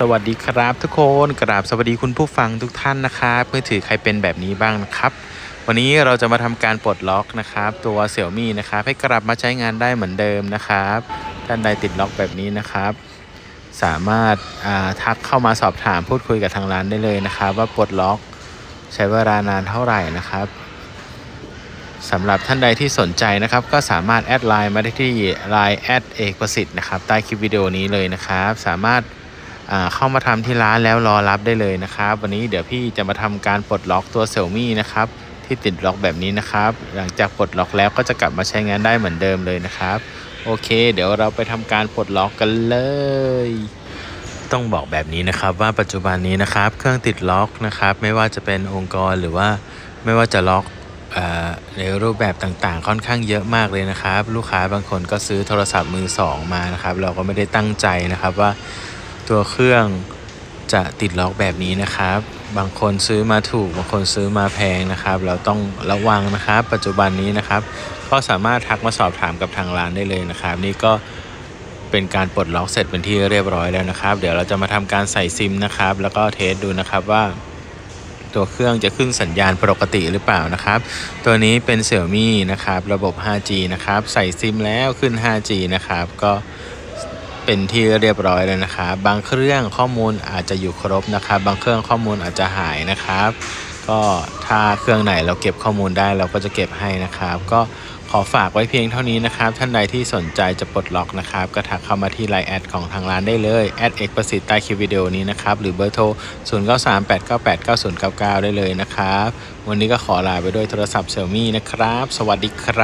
สวัสดีครับทุกคนกราบสวัสดีคุณผู้ฟังทุกท่านนะครับมือถือใครเป็นแบบนี้บ้างนะครับ วันนี้เราจะมาทำการปลดล็อกนะครับ ตัวเสี่ยวมี่นะครับ ให้กลับมาใช้งานได้เหมือนเดิมนะครับท่านใดติดล็อกแบบนี้นะครับ สามารถาทักเข้ามาสอบถามพูดคุยกับทางร้านได้เลยนะครับ ว่าปลดล็อกใช้เวลานานเท่าไหร่นะครับสำหรับท่านใดที่สนใจนะครับ ก็สามารถแอดไลน์มาได้ที่ Line แอดเอกประสิทธิ์นะครับใต้คลิปวิดีโอนี้เลยนะครับ สามารถ เข้ามาทำที่ร้านแล้วรอรับได้เลยนะครับ วันนี้เดี๋ยวพี่จะมาทำการปลดล็อกตัวเซี่ยมี่นะครับที่ติดล็อกแบบนี้นะครับ หลังจากปลดล็อกแล้วก็จะกลับมาใช้งานได้เหมือนเดิมเลยนะครับ โอเค เดี๋ยวเราไปทำการปลดล็อกกันเลย ต้องบอกแบบนี้นะครับว่าปัจจุบันนี้นะครับ เครื่องติดล็อกนะครับ ไม่ว่าจะเป็นองค์กรหรือว่าไม่ว่าจะล็อกออในรูปแบบต่างๆ ค่อนข้างเยอะมากเลยนะครับ ลูกค้าบางคนก็ซื้อโทรศัพท์มือสองมานะครับ เราก็ไม่ได้ตั้งใจนะครับว่า ตัวเครื่องจะติดล็อกแบบนี้นะครับ บางคนซื้อมาถูก บางคนซื้อมาแพงนะครับ เราต้องระวังนะครับ ปัจจุบันนี้นะครับ ก็สามารถทักมาสอบถามกับทางร้านได้เลยนะครับ นี่ก็เป็นการปลดล็อกเสร็จเป็นที่เรียบร้อยแล้วนะครับ เดี๋ยวเราจะมาทำการใส่ซิมนะครับ แล้วก็เทสดูนะครับว่า ตัวเครื่องจะขึ้นสัญญาณปกติหรือเปล่านะครับ ตัวนี้เป็น Xiaomi นะครับ ระบบ 5G นะครับ ใส่ซิมแล้วขึ้น 5G นะครับ ก็ เป็นที่เรียบร้อยแล้วนะครับ บางเครื่องข้อมูลอาจจะอยู่ครบนะครับ บางเครื่องข้อมูลอาจจะหายนะครับ ก็ถ้าเครื่องไหนเราเก็บข้อมูลได้เราก็จะเก็บให้นะครับ ก็ขอฝากไว้เพียงเท่านี้นะครับ ท่านใดที่สนใจจะปลดล็อกนะครับก็ทักเข้ามาที่ไลน์แอดของทางร้านได้เลยแอดเอกประสิทธิ์ใต้คลิปวิดีโอนี้นะครับ หรือเบอร์โทร 0 9 3 8 9 8 9 0 9 9 ได้เลยนะครับ วันนี้ก็ขอลาไปด้วยโทรศัพท์ Xiaomi นะครับ สวัสดีครับ